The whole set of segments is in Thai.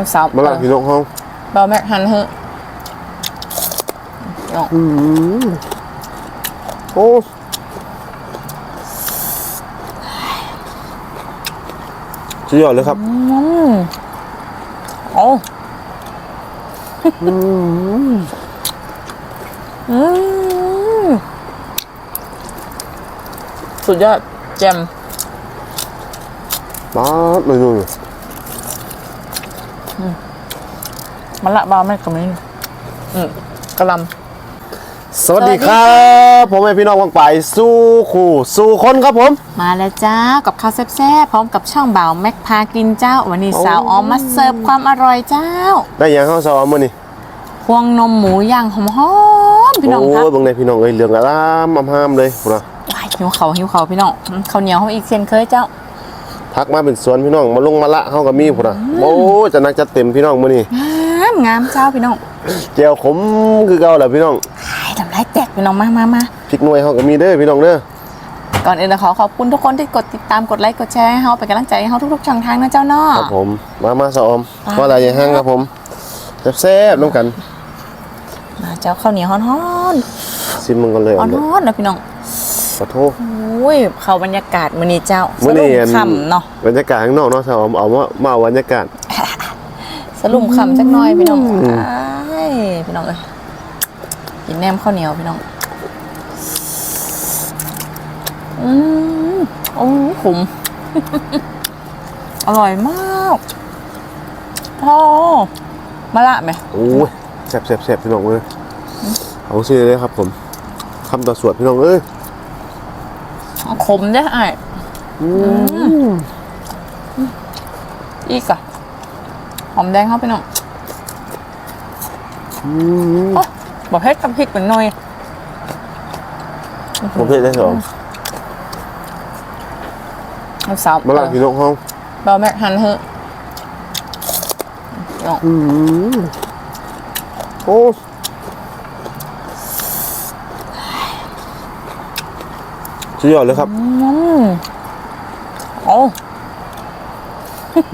เอาสาวมาละพี่น้องห้องเบาแม็กหันเถอะน้องอืมโอ้สุดยอดเลยครับโอ้อืมสุดยอดแจมมาดเลยนู่น มันละเบาแม็กกับนี้อืมกระหลสวัสดีครับ ผมเป็นพี่น้องวังไปสู้คู่สู้คนครับผมำมาแล้วจ้ากับข้าวแซ่บๆพร้อมกับช่องบ่าวแม็กพากินเจ้า วันนี้โอ้สาวออมมาเสิร์ฟความอร่อยเจ้า ได้ยังเข้าสอบมื้อนี่พวงนมหมูย่างหอมๆพี่น้องโอ้ครับยเบิ่งในพี่น้องเอ้ยเหลืองอลามอำห้ามเลยพุ่นนะว้ายหิวเขาวหิวเขาวพี่น้องอืมข้าวเหนียวเขาอีกเช่นเคยเจ้า พักมาเป็นสวนพี่น้องมาลงมาละเฮาก็มีพุ่นนะโอ้ยจะนักจะเต็มพี่น้องมื้อนี้งามงามเจ้าพี่น้องแจ่วขมคือเก่าแหละพี่น้องขายทำไรแตกพี่น้องมามามาพริกหน่วยเฮาก็มีเด้อพี่น้องเด้อก่อนอื่นนะขอขอบคุณทุกคนที่กดติดตามกดไลค์กดแชร์ให้เขาเป็นกำลังใจให้เขาทุกๆช่องทางนะเจ้าเนาะครับผมมามาสะอมอ่าว่าอะไรอย่างห้างครับผมแซ่บๆน้ำกันมาเจ้าข้าวเหนียวฮ้อนซิมมันกันเลยๆฮ้อันเด้ออนๆนะพี่น้อง ขอโทษโอ้ยเข้าบรรยากาศมื้อนี้เจ้ามื้อนี้สอัลุ่มคำเนาะบรรยากาศข้างนอกเนาะสะอมเอามามาเอาบรรยากาศสลุ่มคำจักหน่อยพี่น้องอ้ายพี่น้องเอ้ยกินแหนมข้าวเหนียวพี่น้องอืมโอ้ขมอร่อยมากพ่อมาละไหมโอ้ยแซ่บแซ่บแซ่บพี่น้องเลยเอาซื้อเลยครับผมคำต่อสวดพี่น้องเอ้ย ขมได้ไอ้ายอีกอะหอมแดงเข้าไปหน่อยโอ้บอกให้กับพริกเป็นหน่อยผมเพชรได้สะอมเอาสาวมาละพี่น้องห้องเบาแม็กหันเถอะน้องโอ้ สุดยอดเลยครับโอ้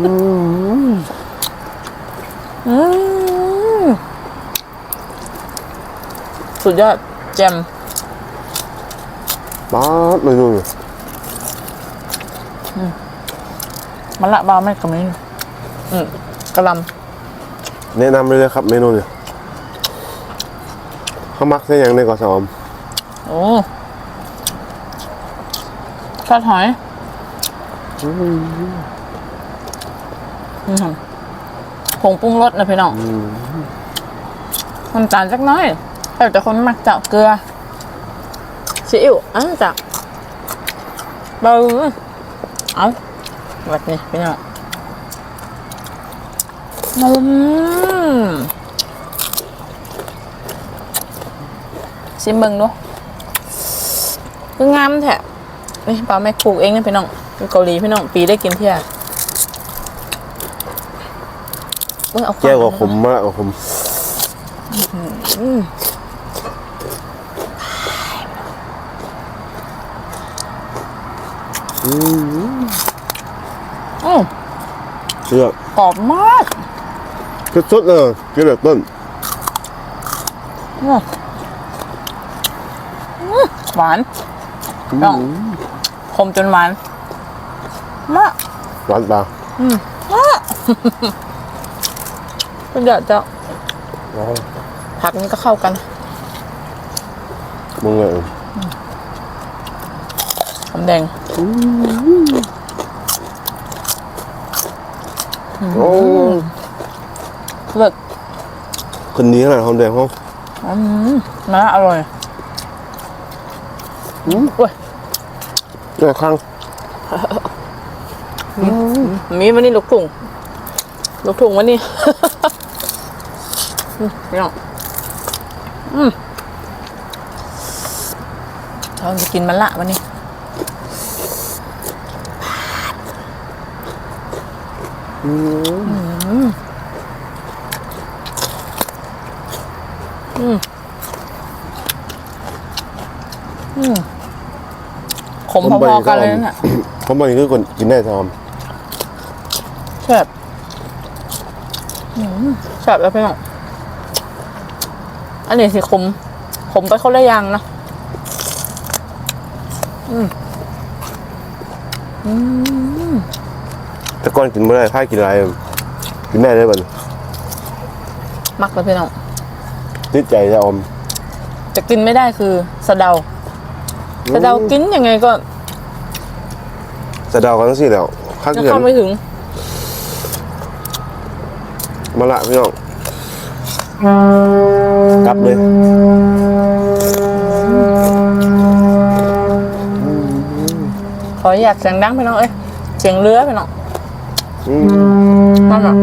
อืมสุดยอดแจมมาดเลยนู่นมันละเบาแม็กกับนี้อืมกระหลแนะนำเลยเลยครับ เมนูเนี่ยข้าวมักเส้นยังในก่อนสะอมำโอ้ ทอดหอยอืมผงปรุงรสนะพี่น้องน้ำตาลจักน้อยแต่แต่คนมักเจาะเกลือซีอิ๊วอันจักเบาเอาแบบนี้พี่น้องอืมชิมเบิงดูคืองามแท้ นี่ปลาแม่ปลูกเองนะพี่น้องอยู่เกาหลีพี่น้องปีได้กินเที่ยเบิ่งเอาวามแก้วก็ขมมากกว่าขมอืมเชื่อกรอบมากสุดๆเลยกินแบบต้นอืมอืมหวานต้อง คมจนหวานมากหวานตาคุณเดี๋ยวจะผักนี้ก็เข้ากัน มึงเลยหอมแดง โอ้เลิศคนนี้ขนาดหอมแดงห้องอืมมาอร่อยอุ้ย เนี่ยข้างมีวันนี้ลูกถุงลูกถุงวันนี้อืมพี่น้องอืมเราจะกินมันละวันนี้ขม พอๆกันเลยนะเนี่ยเขาบอกนี่คือคนกินได้สะอมแซ่บแซ่บแล้วพี่น้องอันนี้สิขมขมไปคนละอย่างเนาะแต่ก่อนกินไม่ได้ถ้ากินอะไรกินได้เลยบัดนมักเลยพี่น้องติดใจจะอม จะกินไม่ได้คือสะเดา สะเดากินยังไงก็สะเดากันทั้งสี่แล้วข้างจะเกินเข้าไม่ถึง มาละพี่น้องกลับเลยขออยากเสียงดังพี่น้องเอ้ยเสียงเรือพี่น้องอืมนั่นอะ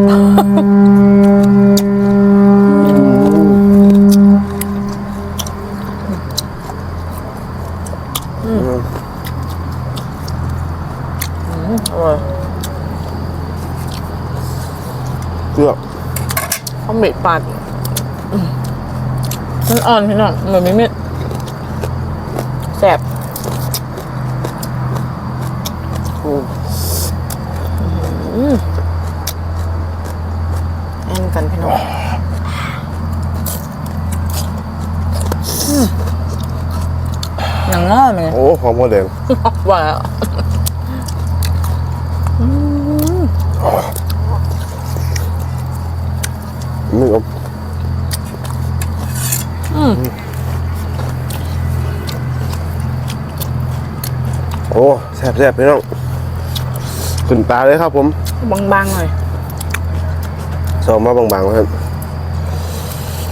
อร่อย เลือก ข้าวเม็ด ปาดอืมมันอ่อนพี่น้องเหมือนไม่เม็ดแซ่บแอนกันพี่น้องอืมหนังงอไหมโอ้หอมหัวแดงว่าแล้ว ไม่อมโอ้แซ่บแซ่บพี่น้องขึ้นตาเลยครับผมบางๆหน่อยซอมมาบางๆครับ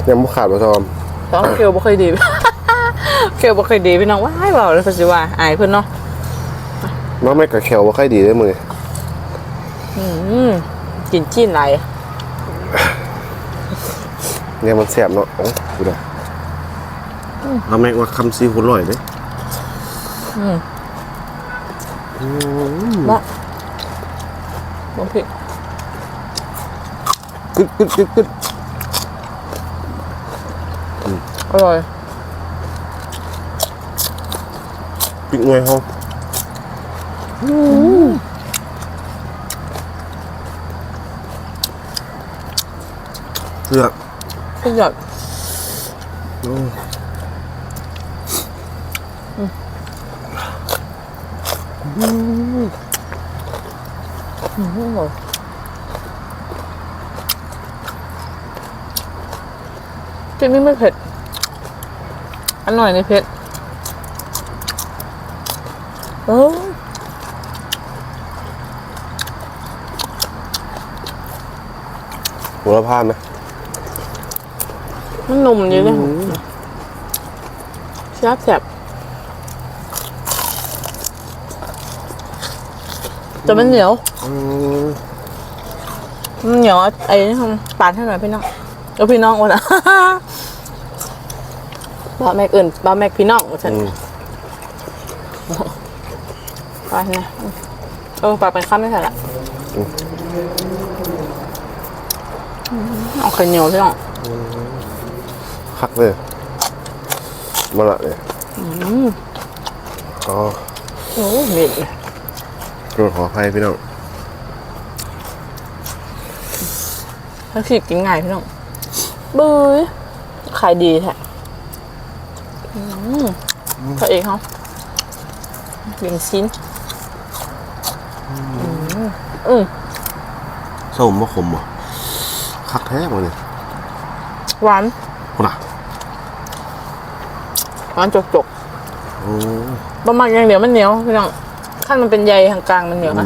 ยังไม่ขาดมาซอมเพราะเคียวบ่เคยดีเคียวบ่เคยดีพี่น้องว้ายเบาเลยเพิ่นสิว่าอายเพิ่นเนาะมาไม่กระแขวว่าใครดีได้มืออืมกินจีนไหลาย เนี่ยมันแซ่บเนาะโอ้ดูดิมาแม็กว่าคำซีหุ่นลอยเลยเนาะบ่ผิดกึดกึดกึดกึดอร่อยปิดงวยเขาเลือก สุดยอดอืมอร่อยกินไม่ไม่เผ็ด อร่อยในเผ็ดเออหัวละพานไหม มันนุ่มอยู่เลยแซ่บแซ่บแต่มันเหนียวอืมมันเหนียวไอ้นี่ทำปาดให้หน่อยพี่น้องเอาพี่น้องวะนะบ้าแม็กเอื่นบ้าแม็กพี่น้องว่าฉันอืมไปนะเออปาดไปข้ามไม่ใช่ละเอาไข่เหนียวพี่น้อง คักเลยมาละเนี่ยอ๋อโอ้เม็ดเลยโปรดขออภัยพี่น้องถ้าขีดกินง่ายพี่น้องบื้อขายดีแท้อืมพระเอกเขาเลี้ยงชิ้นอืมส้มมะขมบ่คักแท้มาเนี่ยหวานคุณอะ หวานจกจกโอ้ๆประมาณอย่างเดียวมันเหนียวพี่น้องขั้นมันเป็นใยทางกลางมันเหนียวนะ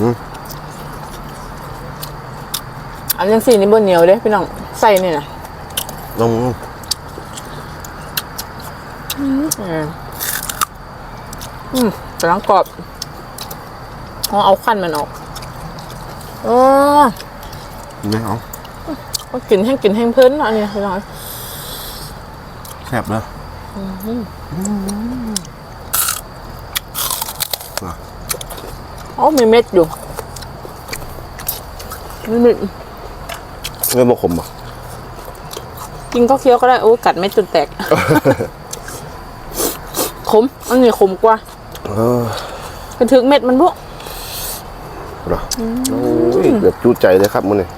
อืมอันยังสี่นี่บนเหนียวเด้พี่น้องใส่นี่นะลองอืมอืมกำลังกรอบเอาเอาขั้นมันออกอ๋อไม่เอาก็กินแห้งกินแห้งเพิ่นอันนี้พี่น้องแซ่บเลย อ๋อมีเม็ดอยู่มีเม็ดเรื่องมะขมบ่กินก็เคี้ยวก็ได้โอ้ยกัดเม็ดจนแตก ขม อันนี้ขมกว่าเออเป็นถึงเม็ดมันบุเหรอโอ้ยเกือบจูใจเลยครับมันนี่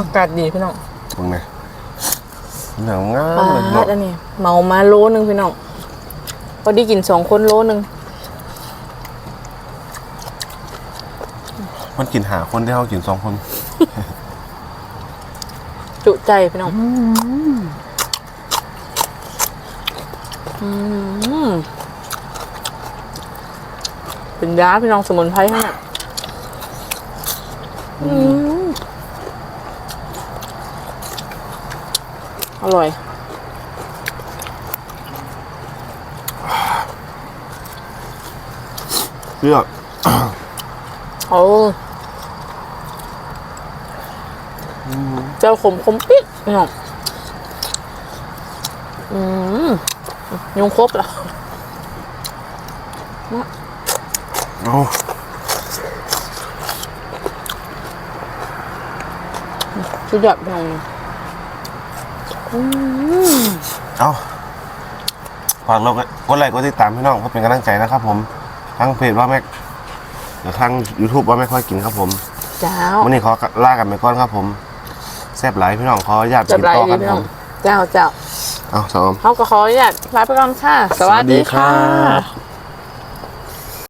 อากาศดีพี่น้องตรงไหนหนังงาปมเลยพี่น้ลาองอันนี้เมามาโลนึงพี่น้องพอดีกินสองคนโลนึงมันกินหาคนที่เขากินสองคนจุใจพี่น้องอืมเป็นยาพี่น้องสมุนไพรให้น่ะอืมอร่อย เลือก โอ้เจ้าขมขมปิ๊ดพี่น้องอืมยุงครบแล้วเอาชุดยอดพี่น้องเอาฝากเรากดไลค์กดติดตามพี่น้องเพื่อเป็นกำลังใจนะครับผม ทั้งเพจว่าแม็ก หรือทั้ง YouTube ว่าแม็กค่อยกินครับผมเจ้าวันนี้ขอลากันไปก่อนครับผมแซ่บหลายพี่น้องขออนุญาตจะกินไรต่อดีครับพี่ผน้องมเจ้าเจ้าเอาสองเขาก็ขออนุญาตลาไปก่อนค่ะ สวัสดีค่ะสวัสดีครับ